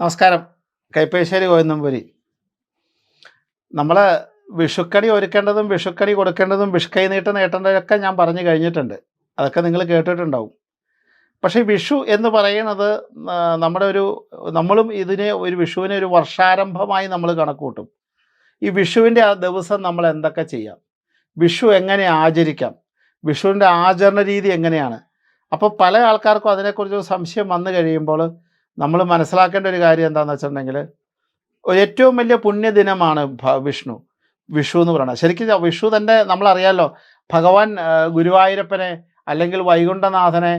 നമസ്കാരം. കൈപ്പേശ്ശേരി കോയന്നമ്പൂരി നമ്മൾ വിഷുക്കണി ഒരുക്കേണ്ടതും വിഷുക്കണി കൊടുക്കേണ്ടതും വിഷുക്കൈ നീട്ടം നേട്ടേണ്ടതൊക്കെ ഞാൻ പറഞ്ഞു കഴിഞ്ഞിട്ടുണ്ട്. അതൊക്കെ നിങ്ങൾ കേട്ടിട്ടുണ്ടാവും. പക്ഷേ വിഷു എന്ന് പറയുന്നത് നമ്മുടെ ഒരു നമ്മളും ഇതിനെ ഒരു വിഷുവിനെ ഒരു വർഷാരംഭമായി നമ്മൾ കണക്കൂട്ടും ഈ വിഷുവിന്റെ ആ ദിവസം നമ്മൾ എന്തൊക്കെ ചെയ്യാം? വിഷു എങ്ങനെ ആചരിക്കാം? വിഷുവിന്റെ ആചരണ രീതി എങ്ങനെയാണ്? അപ്പോൾ പല ആൾക്കാർക്കും അതിനെക്കുറിച്ച് സംശയം വന്നു കഴിയുമ്പോൾ നമ്മൾ മനസ്സിലാക്കേണ്ട ഒരു കാര്യം എന്താണെന്ന് വെച്ചിട്ടുണ്ടെങ്കിൽ ഏറ്റവും വലിയ പുണ്യദിനമാണ് വിഷ്ണു. വിഷു എന്ന് പറയുന്നത്. ശരിക്കും വിഷു തന്നെ നമ്മളറിയാലോ ഭഗവാൻ ഗുരുവായൂരപ്പനെ അല്ലെങ്കിൽ വൈകുണ്ഠനാഥനെ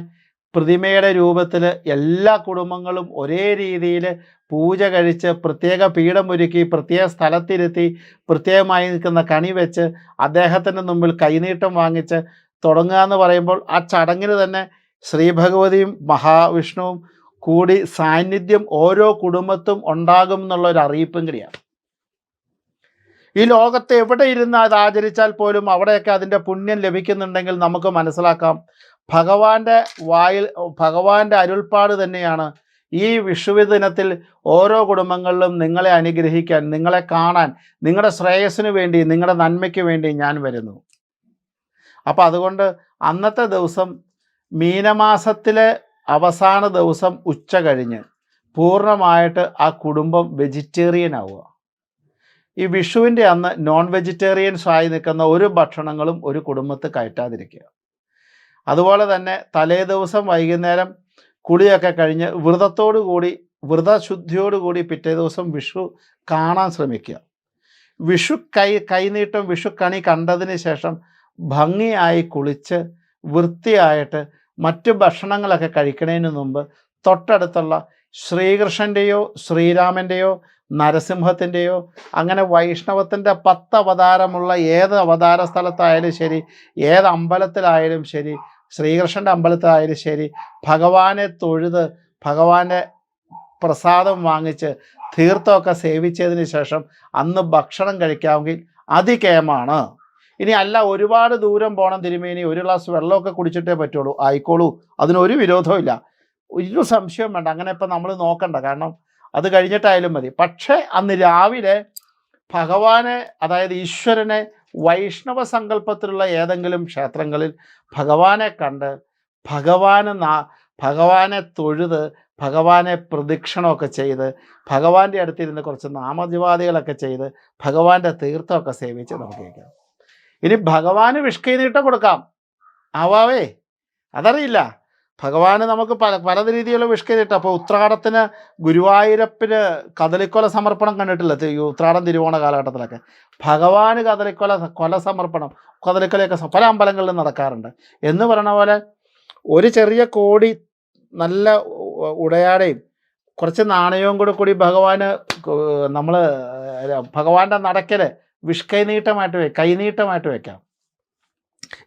പ്രതിമയുടെ രൂപത്തിൽ എല്ലാ കുടുംബങ്ങളും ഒരേ രീതിയിൽ പൂജ കഴിച്ച് പ്രത്യേക പീഠം ഒരുക്കി പ്രത്യേക സ്ഥലത്തിരുത്തി പ്രത്യേകമായി നിൽക്കുന്ന കണി വെച്ച് അദ്ദേഹത്തിന്റെ മുമ്പിൽ കൈനീട്ടം വാങ്ങിച്ച് തുടങ്ങുക എന്ന് പറയുമ്പോൾ ആ ചടങ്ങിന് തന്നെ ശ്രീഭഗവതിയും മഹാവിഷ്ണുവും കൂടി സാന്നിധ്യം ഓരോ കുടുംബത്തും ഉണ്ടാകും എന്നുള്ള ഒരു അറിയിപ്പും കൂടിയാണ്. ഈ ലോകത്ത് എവിടെ ഇരുന്ന് അത് ആചരിച്ചാൽ പോലും അവിടെയൊക്കെ അതിന്റെ പുണ്യം ലഭിക്കുന്നുണ്ടെങ്കിൽ നമുക്ക് മനസ്സിലാക്കാം. ഭഗവാന്റെ വായിൽ ഭഗവാന്റെ അരുൾപ്പാട് തന്നെയാണ് ഈ വിഷുവി ദിനത്തിൽ ഓരോ കുടുംബങ്ങളിലും നിങ്ങളെ അനുഗ്രഹിക്കാൻ നിങ്ങളെ കാണാൻ നിങ്ങളുടെ ശ്രേയസ്സിന് വേണ്ടി നിങ്ങളുടെ നന്മയ്ക്ക് വേണ്ടി ഞാൻ വരുന്നു. അപ്പം അതുകൊണ്ട് അന്നത്തെ ദിവസം മീനമാസത്തിലെ അവസാന ദിവസം ഉച്ച കഴിഞ്ഞ് പൂർണമായിട്ട് ആ കുടുംബം വെജിറ്റേറിയൻ ആവുക. ഈ വിഷുവിന്റെ അന്ന് നോൺ വെജിറ്റേറിയൻസ് ആയി നിൽക്കുന്ന ഒരു ഭക്ഷണങ്ങളും ഒരു കുടുംബത്ത് കയറ്റാതിരിക്കുക. അതുപോലെ തന്നെ തലേ ദിവസം വൈകുന്നേരം കുളിയൊക്കെ കഴിഞ്ഞ് വ്രതത്തോടു കൂടി വ്രതശുദ്ധിയോടുകൂടി പിറ്റേ ദിവസം വിഷു കാണാൻ ശ്രമിക്കുക. വിഷു കൈ കൈനീട്ടം വിഷുക്കണി കണി കണ്ടതിന് ശേഷം ഭംഗിയായി കുളിച്ച് വൃത്തിയായിട്ട് മറ്റു ഭക്ഷണങ്ങളൊക്കെ കഴിക്കുന്നതിന് മുമ്പ് തൊട്ടടുത്തുള്ള ശ്രീകൃഷ്ണന്റെയോ ശ്രീരാമന്റെയോ നരസിംഹത്തിന്റെയോ അങ്ങനെ വൈഷ്ണവത്തിന്റെ പത്ത് അവതാരമുള്ള ഏത് അവതാര സ്ഥലത്തായാലും ശരി ഏത് അമ്പലത്തിലായാലും ശരി ശ്രീകൃഷ്ണന്റെ അമ്പലത്തിലായാലും ശരി ഭഗവാനെ തൊഴുത് ഭഗവാന്റെ പ്രസാദം വാങ്ങിച്ച് തീർത്ഥമൊക്കെ സേവിച്ചതിന് ശേഷം അന്ന് ഭക്ഷണം കഴിക്കാമെങ്കിൽ അതികേമാണ് ഇനി അല്ല ഒരുപാട് ദൂരം പോകണം തിരുമേനി. ഒരു ഗ്ലാസ് വെള്ളമൊക്കെ കുടിച്ചിട്ടേ പറ്റുള്ളൂ. ആയിക്കോളൂ. അതിനൊരു വിരോധവും ഇല്ല. ഒരു സംശയം വേണ്ട. അങ്ങനെ ഇപ്പം നമ്മൾ നോക്കണ്ട. കാരണം അത് കഴിഞ്ഞിട്ടായാലും മതി. പക്ഷേ അന്ന് രാവിലെ ഭഗവാനെ അതായത് ഈശ്വരനെ വൈഷ്ണവ സങ്കല്പത്തിലുള്ള ഏതെങ്കിലും ക്ഷേത്രങ്ങളിൽ ഭഗവാനെ കണ്ട് ഭഗവാന് നാ ഭഗവാനെ തൊഴുത് ഭഗവാനെ പ്രദക്ഷിണമൊക്കെ ചെയ്ത് ഭഗവാന്റെ അടുത്തിരുന്ന് കുറച്ച് നാമജപാദികളൊക്കെ ചെയ്ത് ഭഗവാന്റെ തീർത്ഥമൊക്കെ സേവിച്ച് നമുക്ക് കഴിക്കാം ഇനി ഭഗവാന് വിഷ്കൈ നീട്ടം കൊടുക്കാം. ആവാവേ അതറിയില്ല. ഭഗവാന് നമുക്ക് പല പല രീതിയിലുള്ള വിഷ്കൈ നീട്ടം. അപ്പോൾ ഉത്രാടത്തിന് ഗുരുവായൂരപ്പിന് കദളിക്കൊല സമർപ്പണം കണ്ടിട്ടില്ല? ഉത്രാടം തിരുവോണ കാലഘട്ടത്തിലൊക്കെ. ഭഗവാന് കദളിക്കൊല കൊല സമർപ്പണം കദളിക്കൊലയൊക്കെ പല അമ്പലങ്ങളിലും നടക്കാറുണ്ട്. എന്ന് പറയണ പോലെ ഒരു ചെറിയ കോടി നല്ല ഉടയാടയും കുറച്ച് നാണയവും കൂടെ കൂടി ഭഗവാന് നമ്മൾ ഭഗവാന്റെ നടക്കൽ വിഷ്കൈനീട്ടമായിട്ട് കൈനീട്ടമായിട്ട് വെക്കാം.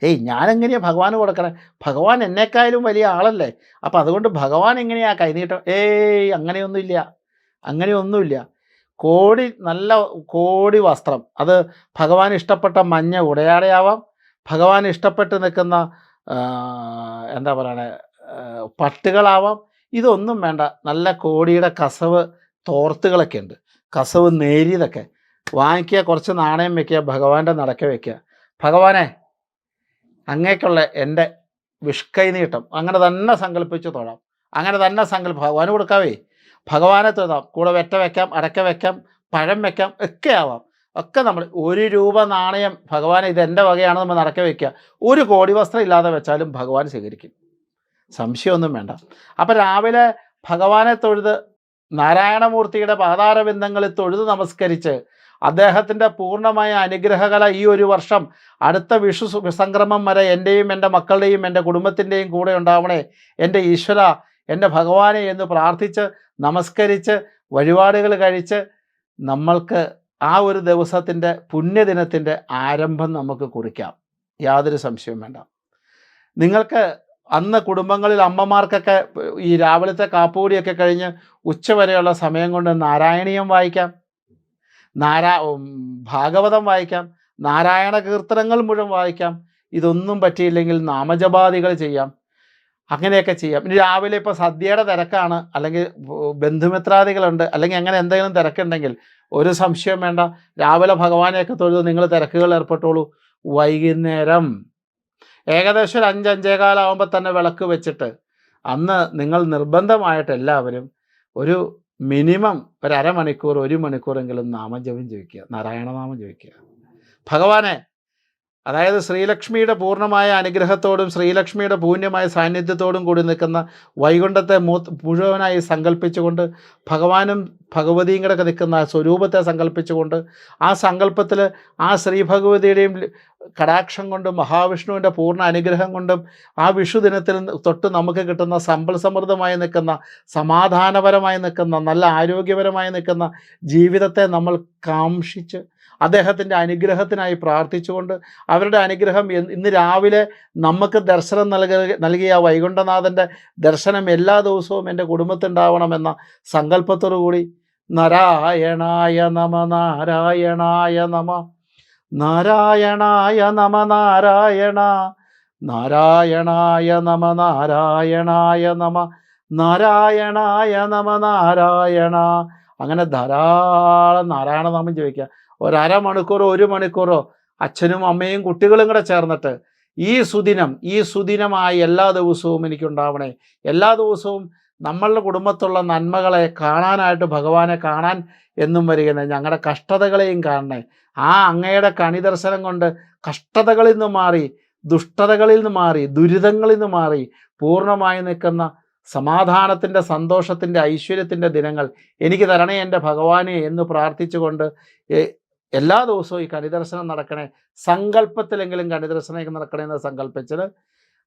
ഏയ് ഞാനെങ്ങനെയാ ഭഗവാന് കൊടുക്കണേ? ഭഗവാൻ എന്നെക്കായാലും വലിയ ആളല്ലേ. അപ്പം അതുകൊണ്ട് ഭഗവാൻ എങ്ങനെയാ കൈനീട്ടം? ഏയ് അങ്ങനെയൊന്നുമില്ല. അങ്ങനെയൊന്നുമില്ല. കോടി നല്ല കോടി വസ്ത്രം. അത് ഭഗവാൻ ഇഷ്ടപ്പെട്ട മഞ്ഞ ഉടയാടയാവാം. ഭഗവാൻ ഇഷ്ടപ്പെട്ട് നിൽക്കുന്ന എന്താ പറയണേ പട്ടുകളാവാം. ഇതൊന്നും വേണ്ട. നല്ല കോടിയുടെ കസവ് തോർത്തുകളൊക്കെ ഉണ്ട് കസവ് നേരിയതൊക്കെ. വാങ്ങിക്കുക കുറച്ച് നാണയം വെക്കുക ഭഗവാന്റെ നടക്ക വെക്കുക. ഭഗവാനെ അങ്ങേക്കുള്ള എന്റെ വിഷ്കൈ നീട്ടം അങ്ങനെ തന്നെ സങ്കല്പിച്ച് തൊഴാം. അങ്ങനെ തന്നെ സങ്കല്പ ഭഗവാന് കൊടുക്കാവേ. ഭഗവാനെ തൊഴാം. കൂടെ വെറ്റ വെക്കാം അടക്ക വെക്കാം പഴം വെക്കാം ഒക്കെ ആവാം. ഒക്കെ നമ്മൾ ഒരു രൂപ നാണയം ഭഗവാനെ ഇത് എന്റെ വകയാണ് നമ്മൾ നടക്ക വെക്കുക. ഒരു കോടി വസ്ത്രം ഇല്ലാതെ വെച്ചാലും ഭഗവാൻ സ്വീകരിക്കും. സംശയമൊന്നും വേണ്ട. അപ്പം രാവിലെ ഭഗവാനെ തൊഴുത് നാരായണമൂർത്തിയുടെ പാതാരബിന്ദങ്ങളിൽ തൊഴുത് നമസ്കരിച്ച് അദ്ദേഹത്തിന്റെ പൂർണമായ അനുഗ്രഹകല ഈ ഒരു വർഷം അടുത്ത വിഷു സംക്രമം വരെ എന്റെയും എന്റെ മക്കളുടെയും എന്റെ കുടുംബത്തിന്റെയും കൂടെ ഉണ്ടാവണേ. എന്റെ ഈശ്വര എന്റെ ഭഗവാനെ എന്ന് പ്രാർത്ഥിച്ച് നമസ്കരിച്ച് വഴിപാടുകൾ കഴിച്ച് നമ്മൾക്ക് ആ ഒരു ദിവസത്തിന്റെ പുണ്യദിനത്തിന്റെ ആരംഭം നമുക്ക് കുറിക്കാം. യാതൊരു സംശയവും വേണ്ട. നിങ്ങൾക്ക് അന്ന് കുടുംബങ്ങളിൽ അമ്മമാർക്കൊക്കെ ഈ രാവിലത്തെ കാപ്പുകൂടിയൊക്കെ കഴിഞ്ഞ് ഉച്ചവരെയുള്ള സമയം കൊണ്ട് നാരായണീയം വായിക്കാം. നാരാ ഭാഗവതം വായിക്കാം. നാരായണ കീർത്തനങ്ങൾ മുഴുവൻ വായിക്കാം. ഇതൊന്നും പറ്റിയില്ലെങ്കിൽ നാമജപാദികൾ ചെയ്യാം. അങ്ങനെയൊക്കെ ചെയ്യാം. ഇനി രാവിലെ ഇപ്പോൾ സദ്യയുടെ തിരക്കാണ്. അല്ലെങ്കിൽ ബന്ധുമിത്രാദികളുണ്ട്. അല്ലെങ്കിൽ അങ്ങനെ എന്തെങ്കിലും തിരക്കുണ്ടെങ്കിൽ ഒരു സംശയം വേണ്ട. രാവിലെ ഭഗവാനെയൊക്കെ തൊഴുത് നിങ്ങൾ തിരക്കുകൾ ഏർപ്പെട്ടോളൂ. വൈകുന്നേരം. ഏകദേശം ഒരു അഞ്ച് അഞ്ചേകാലാവുമ്പോൾ തന്നെ വിളക്ക് വെച്ചിട്ട് അന്ന് നിങ്ങൾ നിർബന്ധമായിട്ട് എല്ലാവരും ഒരു മിനിമം ഒരു അരമണിക്കൂർ ഒരു മണിക്കൂറെങ്കിലും നാമജപം ചോദിക്കുക നാരായണനാമം ചോദിക്കുക ഭഗവാനെ അതായത് ശ്രീലക്ഷ്മിയുടെ പൂർണമായ അനുഗ്രഹത്തോടും ശ്രീലക്ഷ്മിയുടെ പൂർണമായ സാന്നിധ്യത്തോടും കൂടി നിൽക്കുന്ന വൈകുണ്ഠത്തെ മൂ മുഴുവനായി സങ്കല്പിച്ചുകൊണ്ട് ഭഗവാനും ഭഗവതിയും കൂടെ നിൽക്കുന്ന സ്വരൂപത്തെ സങ്കല്പിച്ചുകൊണ്ട് ആ സങ്കല്പത്തിൽ ആ ശ്രീ ഭഗവതിയുടെയും കടാക്ഷം കൊണ്ടും മഹാവിഷ്ണുവിന്റെ പൂർണ അനുഗ്രഹം കൊണ്ടും ആ വിഷു ദിനത്തിൽ തൊട്ട് നമുക്ക് കിട്ടുന്ന സമ്പൽ സമൃദ്ധമായി നിൽക്കുന്ന സമാധാനപരമായി നിൽക്കുന്ന നല്ല ആരോഗ്യപരമായി നിൽക്കുന്ന ജീവിതത്തെ നമ്മൾ കാംക്ഷിച്ച് അദ്ദേഹത്തിന്റെ അനുഗ്രഹത്തിനായി പ്രാർത്ഥിച്ചുകൊണ്ട് അവരുടെ അനുഗ്രഹം ഇന്ന് രാവിലെ നമുക്ക് ദർശനം നൽകിയ നൽകിയ വൈകുണ്ഠനാഥന്റെ ദർശനം എല്ലാ ദിവസവും എന്റെ കുടുംബത്തിനുണ്ടാവണമെന്ന സങ്കല്പത്തോടു കൂടി നാരായണായ നമ നാരായണായ നമ. നാരായണായ നമ നാരായണ നാരായണായ നമ നാരായണായ നമ നാരായണായ നമ നാരായണ. അങ്ങനെ ധാരാളം നാരായണ നാമം ചോദിക്കുക ഒരമണിക്കൂറോ ഒരു മണിക്കൂറോ അച്ഛനും അമ്മയും കുട്ടികളും കൂടെ ചേർന്നിട്ട് ഈ സുദിനം ഈ സുദിനമായി എല്ലാ ദിവസവും എനിക്കുണ്ടാവണേ. എല്ലാ ദിവസവും നമ്മളുടെ കുടുംബത്തുള്ള നന്മകളെ കാണാനായിട്ട് ഭഗവാനെ കാണാൻ എന്നും വരികയാണ്. ഞങ്ങളുടെ കഷ്ടതകളെയും കാണണേ. ആ അങ്ങയുടെ കണിദർശനം കൊണ്ട് കഷ്ടതകളിൽ നിന്ന് മാറി ദുഷ്ടതകളിൽ നിന്ന് മാറി ദുരിതങ്ങളിൽ നിന്ന് മാറി പൂർണമായി നിൽക്കുന്ന സമാധാനത്തിന്റെ സന്തോഷത്തിന്റെ ഐശ്വര്യത്തിന്റെ ദിനങ്ങൾ എനിക്ക് തരണേ എന്റെ ഭഗവാനെ എന്ന് പ്രാർത്ഥിച്ചുകൊണ്ട് എല്ലാ ദിവസവും ഈ കണിദർശനം നടക്കണേ. സങ്കല്പത്തിലെങ്കിലും കണിദർശനം നടക്കണേ എന്ന് സങ്കല്പിച്ചത്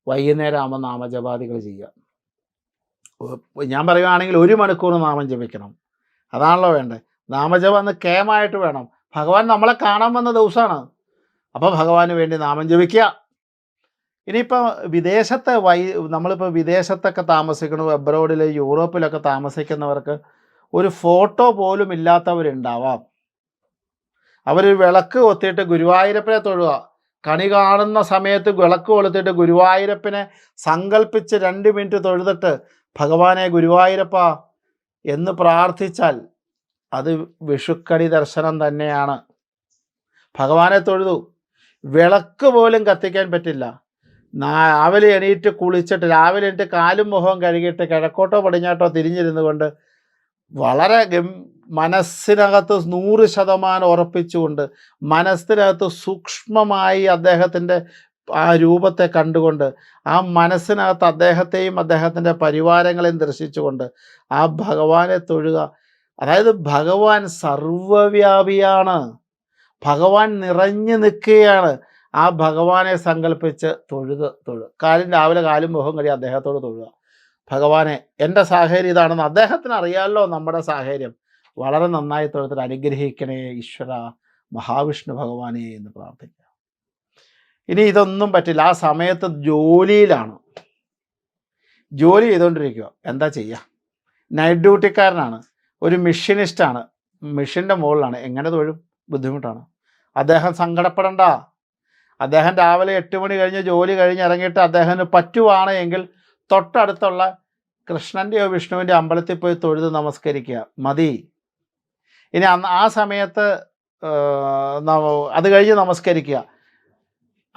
വൈകുന്നേരം ആകുമ്പോൾ നാമജപാദികൾ ചെയ്യുക. ഞാൻ പറയുകയാണെങ്കിൽ ഒരു മണിക്കൂർ നാമം ജപിക്കണം. അതാണല്ലോ വേണ്ടത്. നാമജപം അന്ന് കേമായിട്ട് വേണം. ഭഗവാൻ നമ്മളെ കാണാൻ വന്ന ദിവസമാണ്. അപ്പോൾ ഭഗവാന് വേണ്ടി നാമം ജപിക്കുക. ഇനിയിപ്പോൾ വിദേശത്തെ വൈ നമ്മളിപ്പോൾ വിദേശത്തൊക്കെ താമസിക്കണം എബ്രോഡിൽ യൂറോപ്പിലൊക്കെ താമസിക്കുന്നവർക്ക് ഒരു ഫോട്ടോ പോലും ഇല്ലാത്തവരുണ്ടാവാം. അവർ വിളക്ക് കൊത്തിയിട്ട് ഗുരുവായൂരപ്പനെ തൊഴുക. കണി കാണുന്ന സമയത്ത് വിളക്ക് കൊളുത്തിട്ട് ഗുരുവായൂരപ്പനെ സങ്കല്പിച്ച് രണ്ട് മിനിറ്റ് തൊഴുതിട്ട് ഭഗവാനെ ഗുരുവായൂരപ്പ എന്ന് പ്രാർത്ഥിച്ചാൽ അത് വിഷുക്കണി ദർശനം തന്നെയാണ്. ഭഗവാനെ തൊഴുതു. വിളക്ക് പോലും കത്തിക്കാൻ പറ്റില്ല. രാവിലെ എണീറ്റ് കുളിച്ചിട്ട് രാവിലെ എണീറ്റ് കാലും മുഖവും കഴുകിയിട്ട് കിഴക്കോട്ടോ പടിഞ്ഞാട്ടോ തിരിഞ്ഞിരുന്നു കൊണ്ട് വളരെ മനസ്സിനകത്ത് നൂറ് ശതമാനം ഉറപ്പിച്ചുകൊണ്ട് മനസ്സിനകത്ത് സൂക്ഷ്മമായി അദ്ദേഹത്തിന്റെ ആ രൂപത്തെ കണ്ടുകൊണ്ട് ആ മനസ്സിനകത്ത് അദ്ദേഹത്തെയും അദ്ദേഹത്തിന്റെ പരിവാരങ്ങളെയും ദർശിച്ചുകൊണ്ട് ആ ഭഗവാനെ തൊഴുക. അതായത് ഭഗവാൻ സർവവ്യാപിയാണ്. ഭഗവാൻ നിറഞ്ഞു നിൽക്കുകയാണ്. ആ ഭഗവാനെ സങ്കല്പിച്ച് തൊഴുത് തൊഴു. കാലും രാവിലെ കാലും മുഖം കഴിയും അദ്ദേഹത്തോട് തൊഴുക. ഭഗവാനെ എന്റെ സാഹചര്യം ഇതാണെന്ന് അദ്ദേഹത്തിന് അറിയാമല്ലോ നമ്മുടെ സാഹചര്യം. വളരെ നന്നായി തൊഴുത്തിൽ അനുഗ്രഹിക്കണേ ഈശ്വര മഹാവിഷ്ണു ഭഗവാനെ എന്ന് പ്രാർത്ഥിക്കുക ഇനി ഇതൊന്നും പറ്റില്ല. ആ സമയത്ത് ജോലിയിലാണ്. ജോലി ചെയ്തുകൊണ്ടിരിക്കുക. എന്താ ചെയ്യുക നൈറ്റ് ഡ്യൂട്ടിക്കാരനാണ് ഒരു മെഷീനിസ്റ്റാണ് മെഷീന്റെ മുകളിലാണ്. എങ്ങനെ തൊഴും? ബുദ്ധിമുട്ടാണ്. അദ്ദേഹം സങ്കടപ്പെടണ്ട. അദ്ദേഹം രാവിലെ എട്ട് മണി കഴിഞ്ഞ് ജോലി കഴിഞ്ഞ് ഇറങ്ങിയിട്ട് അദ്ദേഹത്തിന് പറ്റുവാണ് എങ്കിൽ തൊട്ടടുത്തുള്ള കൃഷ്ണന്റെയോ വിഷ്ണുവിന്റെ അമ്പലത്തിൽ പോയി തൊഴുത് നമസ്കരിക്കുക. മതി. ഇനി ആ സമയത്ത് അത് കഴിഞ്ഞ് നമസ്കരിക്കുക.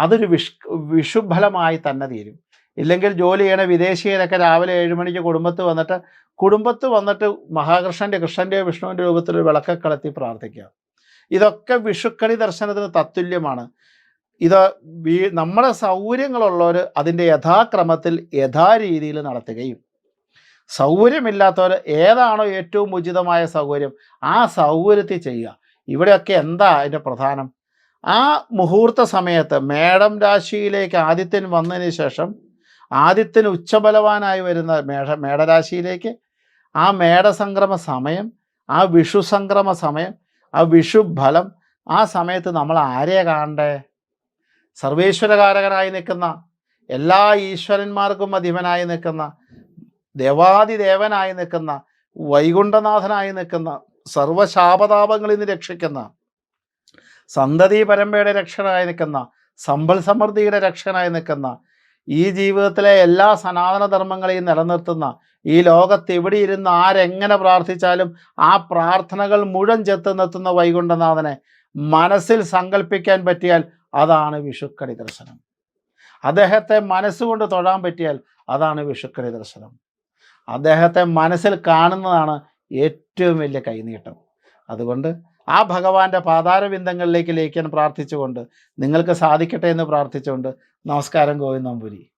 അതൊരു വിഷ് വിഷുഫലമായി തന്നെ തീരും. ഇല്ലെങ്കിൽ ജോലി ചെയ്യണ വിദേശീയരൊക്കെ രാവിലെ ഏഴ് മണിക്ക് കുടുംബത്ത് വന്നിട്ട് കുടുംബത്ത് വന്നിട്ട് മഹാകൃഷ്ണന്റെ കൃഷ്ണന്റെയോ വിഷ്ണുവിന്റെ രൂപത്തിൽ ഒരു വിളക്ക് കളത്തി പ്രാർത്ഥിക്കുക. ഇതൊക്കെ വിഷുക്കണി ദർശനത്തിന് തത്തുല്യമാണ്. ഇത് നമ്മുടെ സൗകര്യങ്ങളുള്ളവർ അതിന്റെ യഥാക്രമത്തിൽ യഥാരീതിയിൽ നടത്തുകയും സൗകര്യമില്ലാത്തവർ ഏതാണോ ഏറ്റവും ഉചിതമായ സൗകര്യം ആ സൗകര്യത്തിൽ ചെയ്യുക. ഇവിടെയൊക്കെ എന്താ അതിന്റെ പ്രധാനം? ആ മുഹൂർത്ത സമയത്ത് മേടം രാശിയിലേക്ക് ആദിത്യൻ വന്നതിന് ശേഷം ആദിത്യൻ ഉച്ചബലവാനായി വരുന്ന മേട മേടരാശിയിലേക്ക് ആ മേടസംക്രമ സമയം ആ വിഷു സംക്രമ സമയം ആ വിഷു ഫലം ആ സമയത്ത് നമ്മൾ ആരെയാ കാണണ്ടേ? സർവേശ്വരകാരകനായി നിൽക്കുന്ന എല്ലാ ഈശ്വരന്മാർക്കും അധിപനായി നിൽക്കുന്ന ദേവാദിദേവനായി നിൽക്കുന്ന വൈകുണ്ഠനാഥനായി നിൽക്കുന്ന സർവശാപതാപങ്ങളിൽ നിന്ന് രക്ഷിക്കുന്ന സന്തതി പരമ്പരയുടെ രക്ഷകനായി നിൽക്കുന്ന സമ്പൽ സമൃദ്ധിയുടെ രക്ഷകനായി നിൽക്കുന്ന ഈ ജീവിതത്തിലെ എല്ലാ സനാതന ധർമ്മങ്ങളെയും നിലനിർത്തുന്ന ഈ ലോകത്ത് എവിടെ ഇരുന്ന് ആരെങ്ങനെ പ്രാർത്ഥിച്ചാലും ആ പ്രാർത്ഥനകൾ മുഴുവൻ ചെത്ത് നിർത്തുന്ന വൈകുണ്ഠനാഥനെ മനസ്സിൽ സങ്കല്പിക്കാൻ പറ്റിയാൽ അതാണ് വിഷുക്കണി ദർശനം. അദ്ദേഹത്തെ മനസ്സുകൊണ്ട് തൊഴാൻ പറ്റിയാൽ അതാണ് വിഷുക്കണി ദർശനം. അദ്ദേഹത്തെ മനസ്സിൽ കാണുന്നതാണ് ഏറ്റവും വലിയ കൈനീട്ടം. അതുകൊണ്ട് ആ ഭഗവാന്റെ പാതാരബിന്ദങ്ങളിലേക്ക് ലയിക്കാൻ പ്രാർത്ഥിച്ചുകൊണ്ട് നിങ്ങൾക്ക് സാധിക്കട്ടെ എന്ന് പ്രാർത്ഥിച്ചുകൊണ്ട് നമസ്കാരം ഗോവിന്ദമ്പുരി